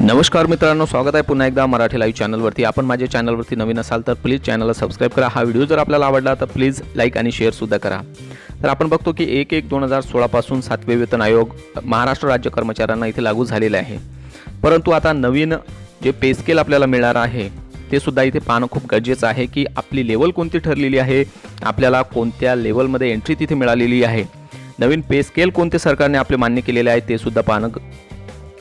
नमस्कार मित्रांनो स्वागत आहे पुन्हा एकदा मराठी लाईव्ह चॅनलवरती आपण माझ्या चॅनलवरती नवीन असाल तर प्लीज चॅनलला सबस्क्राईब करा. हा व्हिडिओ जर आपल्याला आवडला तर प्लीज लाईक आणि शेअरसुद्धा करा. तर आपण बघतो की एक एक दोन हजार सोळापासून सातवे वेतन आयोग महाराष्ट्र राज्य कर्मचाऱ्यांना इथे लागू झालेले आहे. परंतु आता नवीन जे पे स्केल आपल्याला मिळणार आहे ते सुद्धा इथे पाहणं खूप गरजेचं आहे की आपली लेवल कोणती ठरलेली आहे आपल्याला कोणत्या लेवलमध्ये एंट्री तिथे मिळालेली आहे. नवीन पे स्केल कोणते सरकारने आपले मान्य केलेले आहे ते सुद्धा पाहणं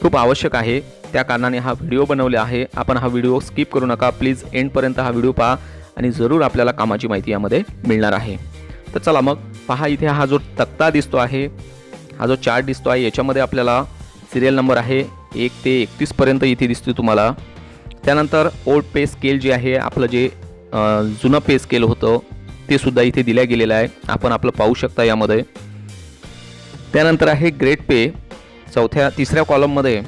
खूप आवश्यक आहे. त्या कारणाने हा व्हिडिओ बनवले आहे. आपण हा व्हिडिओ स्किप करू नका. प्लीज एंडपर्यंत हा व्हिडिओ पहा आणि जरूर आपल्याला कामाची माहिती यामध्ये मिळणार आहे. तर चला मग पहा इथे हा जो तक्ता दिसतो आहे हा जो चार्ट दिसतो आहे याच्यामध्ये आपल्याला सिरियल नंबर आहे. एक ते एकतीसपर्यंत इथे दिसते तुम्हाला. त्यानंतर ओल्ड पे स्केल जे आहे आपलं जे जुनं पे स्केल होतं ते सुद्धा इथे दिल्या गेलेलं आहे. आपण आपलं पाहू शकता यामध्ये. त्यानंतर आहे ग्रेट पे चौथ्या तिसऱ्या कॉलममध्ये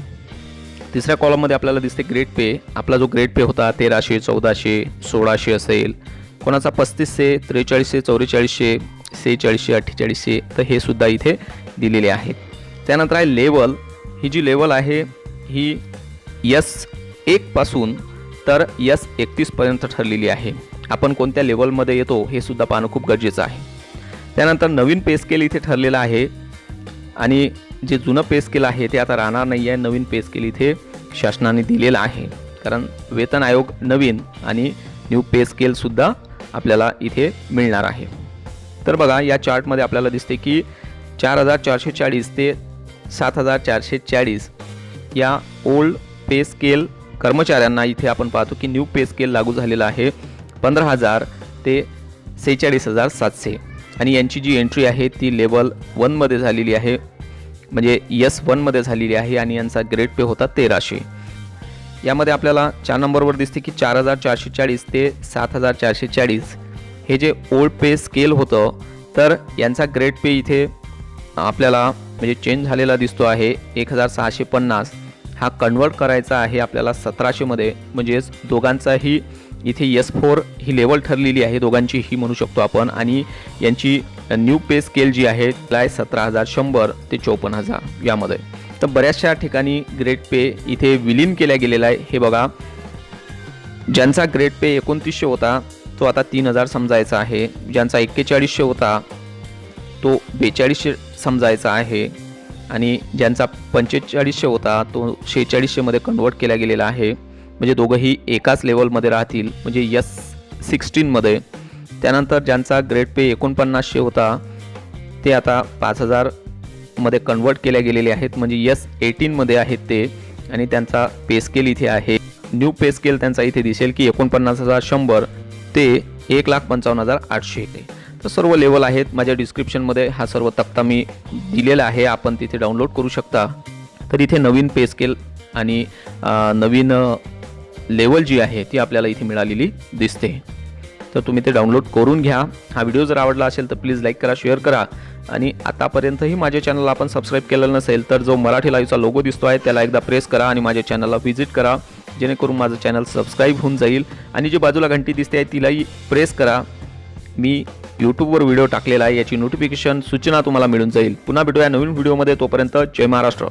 तिसऱ्या कॉलममध्ये आपल्याला दिसते ग्रेट पे आपला जो ग्रेट पे होता तेराशे चौदाशे सोळाशे असेल. कोणाचा पस्तीसशे त्रेचाळीसशे चौवेचाळीसशे सेहेचाळीसशे अठ्ठेचाळीसशे तर हे सुद्धा इथे दिलेले आहेत. त्यानंतर आहे लेवल ही जी लेवल आहे ही यस एकपासून तर यस एकतीसपर्यंत ठरलेली आहे. आपण कोणत्या लेवलमध्ये येतो हे सुद्धा पाहणं खूप गरजेचं आहे. त्यानंतर नवीन पे स्केल इथे ठरलेलं आहे. आणि जे जुनं पे स्केल आहे ते आता राहणार नाही आहे नवीन पे स्केल इथे शासनाने दिलेलं आहे. कारण वेतन आयोग नवीन आणि न्यू पे स्केलसुद्धा आपल्याला इथे मिळणार आहे. तर बघा या चार्टमध्ये आपल्याला दिसते की चार हजार चारशे चाळीस ते सात हजार चारशे चाळीस या ओल्ड पे स्केल कर्मचाऱ्यांना इथे आपण पाहतो की न्यू पे स्केल लागू झालेला आहे पंधरा हजार ते सेहेचाळीस हजार सातशे. आणि यांची जी एंट्री आहे ती लेवल वनमध्ये झालेली आहे. म्हणजे यस वनमध्ये झालेली आहे आणि यांचा ग्रेड पे होता तेराशे. यामध्ये आपल्याला चार नंबरवर दिसते की चार हजार चारशे चाळीस ते सात हजार चारशे चाळीस हे जे ओल्ड पे स्केल होतं तर यांचा ग्रेड पे इथे आपल्याला म्हणजे चेंज झालेला दिसतो आहे. एक हजार सहाशे पन्नास हा कन्वर्ट करायचा आहे आपल्याला सतराशेमध्ये म्हणजेच दोघांचाही इथे यस फोर ही लेवल ठरलेली आहे दोघांची ही म्हणू शकतो आपण. आणि यांची न्यू पे स्केल जी आहे त्याला आहे सतरा हजार शंभर ते चोपन्न हजार यामध्ये. तर बऱ्याचशा ठिकाणी ग्रेड पे इथे विलीन केल्या गेलेला आहे. हे बघा ज्यांचा ग्रेड पे एकोणतीसशे होता तो आता तीन हजार समजायचा आहे. ज्यांचा एक्केचाळीसशे होता तो बेचाळीसशे समजायचा आहे. आणि ज्यांचा पंचेचाळीसशे होता तो शेहेचाळीसशेमध्ये कन्वर्ट केला गेलेला आहे. म्हणजे दोघंही एकाच लेवलमध्ये राहतील म्हणजे यस सिक्स्टीनमध्ये त्यानंतर ज्यांचा ग्रेड पे एकोणपन्नासशे होता ते आता पाच हजारमध्ये कन्वर्ट केल्या गेलेले आहेत म्हणजे यस एटीनमध्ये आहेत ते. आणि त्यांचा पे स्केल इथे आहे. न्यू पे स्केल त्यांचा इथे दिसेल की एकोणपन्नास हजार शंभर ते एक लाख पंचावन्न हजार आठशे तर सर्व लेवल आहेत. माझ्या डिस्क्रिप्शनमध्ये हा सर्व तक्ता मी दिलेला आहे. आपण तिथे डाउनलोड करू शकता. तर इथे नवीन पे स्केल आणि नवीन लेवल जी आहे ती आपल्याला इथे मिळालेली दिसते. तर तुम्ही ते डाउनलोड करून घ्या. हा व्हिडिओ जर आवडला असेल तर प्लीज लाईक करा शेअर करा. आणि आतापर्यंतही माझ्या चॅनलला आपण सबस्क्राईब केलेलं नसेल तर जो मराठी लाईव्हचा लोगो दिसतो आहे त्याला एकदा प्रेस करा आणि माझ्या चॅनलला व्हिजिट करा. जेणेकरून माझं चॅनल सबस्क्राईब होऊन जाईल. आणि जी बाजूला घंटी दिसते आहे तिलाही प्रेस करा. मी यूट्यूबवर व्हिडिओ टाकलेला आहे याची नोटिफिकेशन सूचना तुम्हाला मिळून जाईल. पुन्हा भेटूया नवीन व्हिडिओमध्ये तोपर्यंत जय महाराष्ट्र.